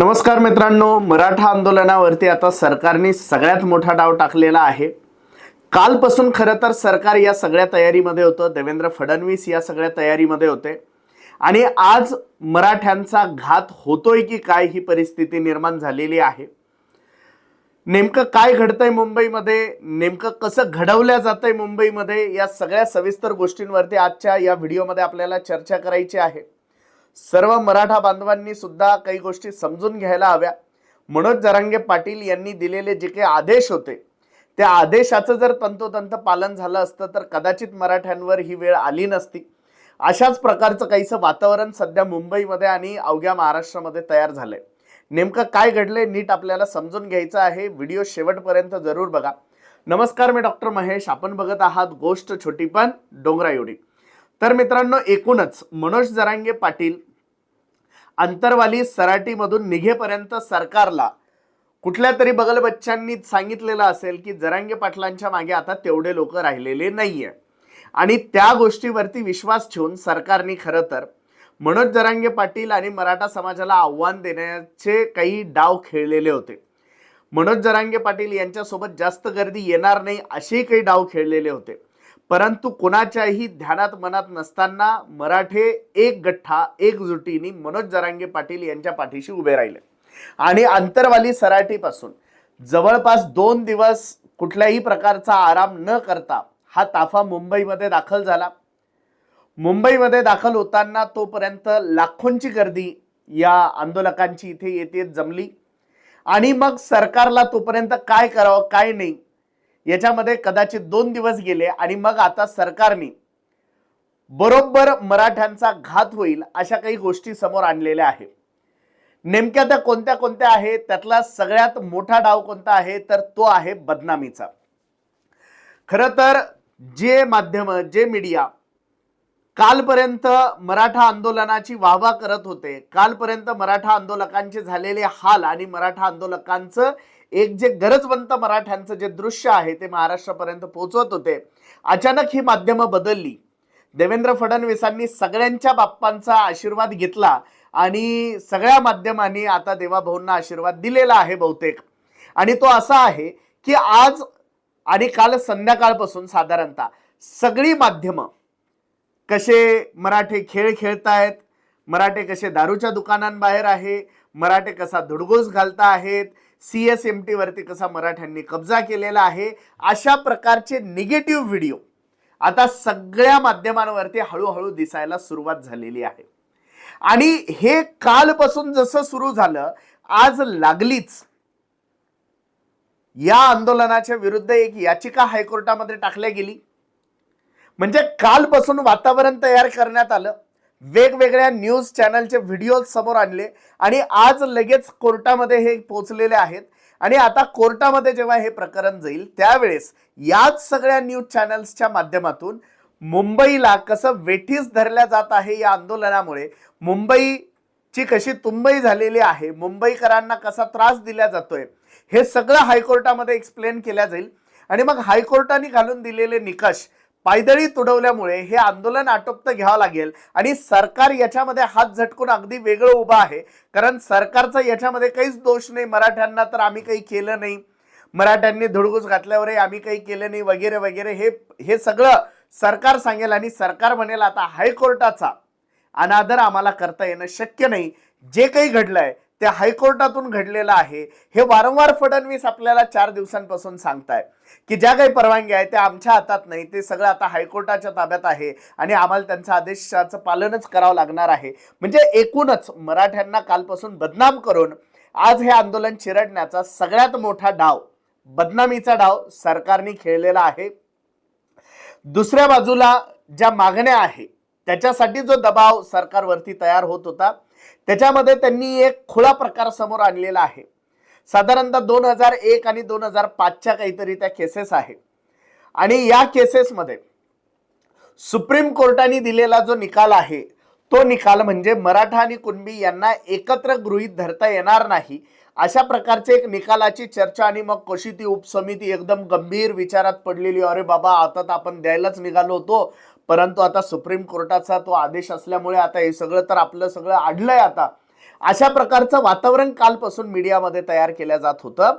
नमस्कार मित्रांनो मराठा आंदोलनावरती आता सरकारने सगळ्यात मोठा डाव टाकलेला आहे. कालपासून खरं तर सरकार या सगळ्या तयारीमध्ये होतं. देवेंद्र फडणवीस या सगळ्या तयारीमध्ये होते. आणि आज मराठ्यांचा घात होतोय की काय ही परिस्थिती निर्माण झालेली आहे. नेमकं काय घडतंय मुंबईमध्ये? नेमकं कसं घडवल्या जातंय मुंबईमध्ये? या सगळ्या सविस्तर गोष्टींवरती आजच्या या व्हिडिओमध्ये आपल्याला चर्चा करायची आहे. सर्व मराठा बांधवांनी सुद्धा काही गोष्टी समजून घ्यायला हव्या. मनोज जरांगे पाटील यांनी दिलेले जे काही आदेश होते त्या आदेशाचं जर तंतोतंत पालन झालं असतं तर कदाचित मराठ्यांवर ही वेळ आली नसती. अशाच प्रकारचं काहीसं वातावरण सध्या मुंबईमध्ये आणि अवघ्या महाराष्ट्रामध्ये तयार झालंय. नेमकं काय घडलंय नीट आपल्याला समजून घ्यायचं आहे. व्हिडिओ शेवटपर्यंत जरूर बघा. नमस्कार मी डॉक्टर महेश. आपण बघत आहात गोष्ट छोटी पण डोंगरा एवढी तर मित्रांनो एकूणच मनोज जरांगे पाटील अंतरवाली सराटीमधून निघेपर्यंत सरकारला कुठल्या तरी बगल बच्चांनी सांगितलेलं असेल की जरांगे पाटलांच्या मागे आता तेवढे लोक राहिलेले नाहीये. आणि त्या गोष्टीवरती विश्वास ठेवून सरकारने खरं तर मनोज जरांगे पाटील आणि मराठा समाजाला आव्हान देण्याचे काही डाव खेळलेले होते. मनोज जरांगे पाटील यांच्यासोबत जास्त गर्दी येणार नाही असे काही डाव खेळलेले होते. परंतु कोणाच्याही ध्यानात मनात नसताना मराठे एक गठ्ठा एकजुटीने मनोज जरांगे पाटील यांच्या पाठीशी उभे राहिले. आणि अंतरवाली सराटीपासून जवळपास दोन दिवस कुठल्याही प्रकारचा आराम न करता हा ताफा मुंबईमध्ये दाखल झाला. मुंबईमध्ये दाखल होताना तोपर्यंत लाखोंची गर्दी या आंदोलकांची इथे येते जमली. आणि मग सरकारला तोपर्यंत काय करावं काय नाही याच्यामध्ये कदाचित दोन दिवस गेले आणि मग आता सरकारने बरोबर मराठ्यांचा घात होईल अशा काही गोष्टी समोर आणलेल्या आहेत. नेमक्या त्या कोणत्या कोणत्या आहेत? त्यातला सगळ्यात मोठा डाव कोणता आहे? तर तो आहे बदनामीचा. खरं तर जे माध्यम जे मीडिया कालपर्यंत मराठा आंदोलनाची वाहवा करत होते कालपर्यंत मराठा आंदोलकांचे झालेले हाल आणि मराठा आंदोलकांचं एक जे गरजवंत मराठ्यांचं जे दृश्य आहे ते महाराष्ट्रापर्यंत पोहोचवत होते. अचानक ही माध्यमं बदलली. देवेंद्र फडणवीसांनी सगळ्यांच्या बाप्पांचा आशीर्वाद घेतला आणि सगळ्या माध्यमांनी आता देवाभाऊंना आशीर्वाद दिलेला आहे बहुतेक. आणि तो असा आहे की आज आणि काल संध्याकाळपासून साधारणतः सगळी माध्यमं कसे मराठे खेळ खेळतायत मराठे कसे दारूच्या दुकानांबाहेर आहे मराठे कसा धुडगोस घालता आहेत सी एस एम टीवरती कसा मराठ्यांनी कब्जा केलेला आहे अशा प्रकारचे निगेटिव्ह व्हिडिओ आता सगळ्या माध्यमांवरती हळूहळू दिसायला सुरुवात झालेली आहे. आणि हे कालपासून जसं सुरू झालं आज लागलीच. या आंदोलनाच्या विरुद्ध एक याचिका हायकोर्टामध्ये टाकल्या गेली. म्हणजे कालपासून वातावरण तयार करण्यात आलं. वेगवेगळ्या न्यूज चॅनलचे व्हिडिओ समोर आणले आणि आज लगेच कोर्टामध्ये हे पोचलेले आहेत. आणि आता कोर्टामध्ये जेव्हा हे प्रकरण जाईल त्यावेळेस याच सगळ्या न्यूज चॅनल्सच्या माध्यमातून मुंबईला कसं वेठीस धरल्या जात आहे या आंदोलनामुळे मुंबईची कशी तुंबई झालेली आहे मुंबईकरांना कसा त्रास दिला जातोय हे सगळं हायकोर्टामध्ये एक्सप्लेन केल्या जाईल. आणि मग हायकोर्टाने घालून दिलेले निकष पायदळी तुडवल्यामुळे हे आंदोलन आटोपतं घ्यावं लागेल आणि सरकार याच्यामध्ये हात झटकून अगदी वेगळं उभं आहे. कारण सरकारचा याच्यामध्ये काहीच दोष नाही. मराठ्यांना तर आम्ही काही केलं नाही. मराठ्यांनी धुडगूस घातल्यावरही आम्ही काही केलं नाही वगैरे वगैरे. हे हे सगळं सरकार सांगेल आणि सरकार म्हणेल आता हायकोर्टाचा अनादर आम्हाला करता येणं शक्य नाही. जे काही घडलंय ते हायकोर्टातून घडलेलं आहे. हे वारंवार फडणवीस आपल्याला चार दिवसांपासून सांगताय. की ज्या काही परवानग्या आहेत त्या आमच्या हातात नाही ते सगळं आता हायकोर्टाच्या ताब्यात आहे आणि आम्हाला त्यांचा आदेशाचं पालनच करावं लागणार आहे. म्हणजे एकूणच मराठ्यांना कालपासून बदनाम करून आज हे आंदोलन चिरडण्याचा सगळ्यात मोठा डाव बदनामीचा डाव सरकारने खेळलेला आहे. दुसऱ्या बाजूला ज्या मागण्या आहे त्याच्यासाठी जो दबाव सरकारवरती तयार होत होता त्याच्यामध्ये त्यांनी एक खुळा प्रकार समोर आणलेला आहे. साधारणतः दोन हजार एक आणि दोन हजार पाचच्या काहीतरी त्या केसेस आहे. आणि या केसेसमध्ये सुप्रीम कोर्टाने दिलेला जो निकाल आहे तो निकाल म्हणजे मराठा आणि कुणबी यांना एकत्र गृहीत धरता येणार नाही अशा प्रकारचे एक निकालाची चर्चा आणि मग कशी ती उपसमिती एकदम गंभीर विचारात पडलेली अरे बाबा आता तर आपण द्यायलाच निघालो होतो. परंतु आता सुप्रीम कोर्टाचा तो आदेश असल्यामुळे आता हे सगळं तर आपलं सगळं आडलंय आता. अशा प्रकारचं वातावरण कालपासून मीडियामध्ये तयार केलं जात होतं.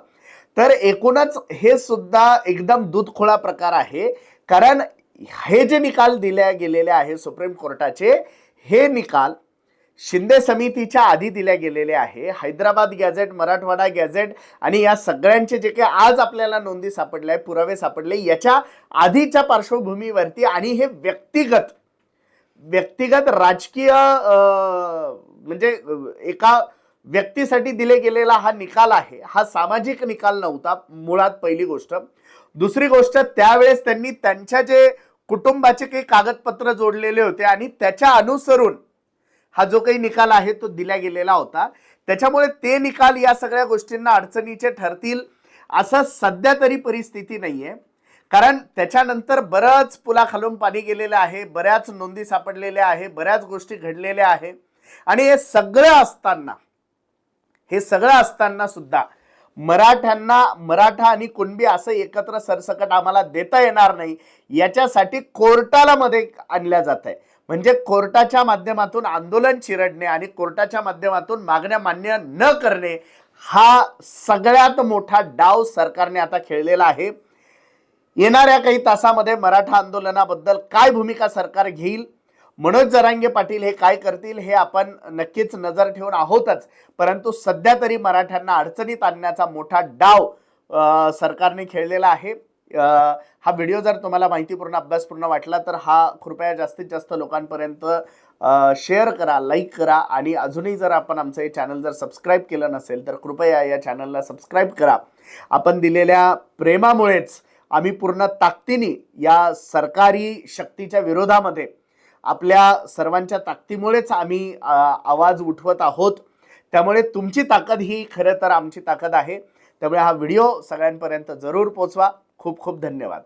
तर एकूणच हे सुद्धा एकदम दूधखोळा प्रकार आहे. कारण हे जे निकाल दिले गेलेले आहे सुप्रीम कोर्टाचे हे निकाल शिंदे समितीच्या आधी दिल्या गेलेले आहे. हैदराबाद गॅझेट मराठवाडा गॅझेट आणि या सगळ्यांचे जे काही आज आपल्याला नोंदी सापडल्या आहे पुरावे सापडले याच्या आधीच्या पार्श्वभूमीवरती आणि हे व्यक्तिगत व्यक्तिगत राजकीय म्हणजे एका व्यक्तीसाठी दिले गेलेला हा निकाल आहे. हा सामाजिक निकाल नव्हता मुळात पहिली गोष्ट. दुसरी गोष्ट त्यावेळेस त्यांनी त्यांच्या जे कुटुंबाचे काही कागदपत्र जोडलेले होते आणि त्याच्या अनुसरून हा जो काही निकाल आहे तो दिला गेलेला होता. त्याच्यामुळे ते निकाल या सगळ्या गोष्टींना अडचणीचे ठरतील असं सध्या तरी परिस्थिती नाही आहे कारण त्याच्यानंतर बरंच पुलाखालून पाणी गेलेलं आहे बऱ्याच नोंदी सापडलेल्या आहे बऱ्याच गोष्टी घडलेल्या आहे. आणि हे सगळं असताना हे सगळं असताना सुद्धा मराठ्यांना मराठा आणि कुणबी असं एकत्र सरसकट आम्हाला देता येणार नाही याच्यासाठी कोर्टाला मध्ये आणल्या जात आहे. म्हणजे कोर्टाच्या माध्यमातून आंदोलन चिरडणे आणि कोर्टाच्या माध्यमातून मागण्या मान्य न करणे हा सगळ्यात मोठा डाव सरकारने आता खेळलेला आहे. येणाऱ्या काही तासामध्ये मराठा आंदोलनाबद्दल काय भूमिका सरकार घेईल मनोज जरांगे पाटील हे काय करतील हे आपण नक्कीच नजर ठेवून आहोतच. परंतु सध्या तरी मराठ्यांना अडचणीत आणण्याचा मोठा डाव सरकारने खेळलेला आहे. हा व्हिडिओ जर तुम्हाला माहितीपूर्ण अभ्यासपूर्ण वाटला तर हा कृपया जास्तीत जास्त लोकांपर्यंत शेअर करा लाईक करा आणि अजूनही जर आपण आमचं हे चॅनल जर सबस्क्राईब केलं नसेल तर कृपया या चॅनलला सबस्क्राईब करा. आपण दिलेल्या प्रेमामुळेच आम्ही पूर्ण ताकदीने या सरकारी शक्तीच्या विरोधामध्ये आपल्या सर्वांच्या ताकदीमुळेच आम्ही आवाज उठवत आहोत. त्यामुळे तुमची ताकद ही खरं तर आमची ताकद आहे. त्यामुळे हा व्हिडिओ सगळ्यांपर्यंत जरूर पोचवा खूप खूप धन्यवाद.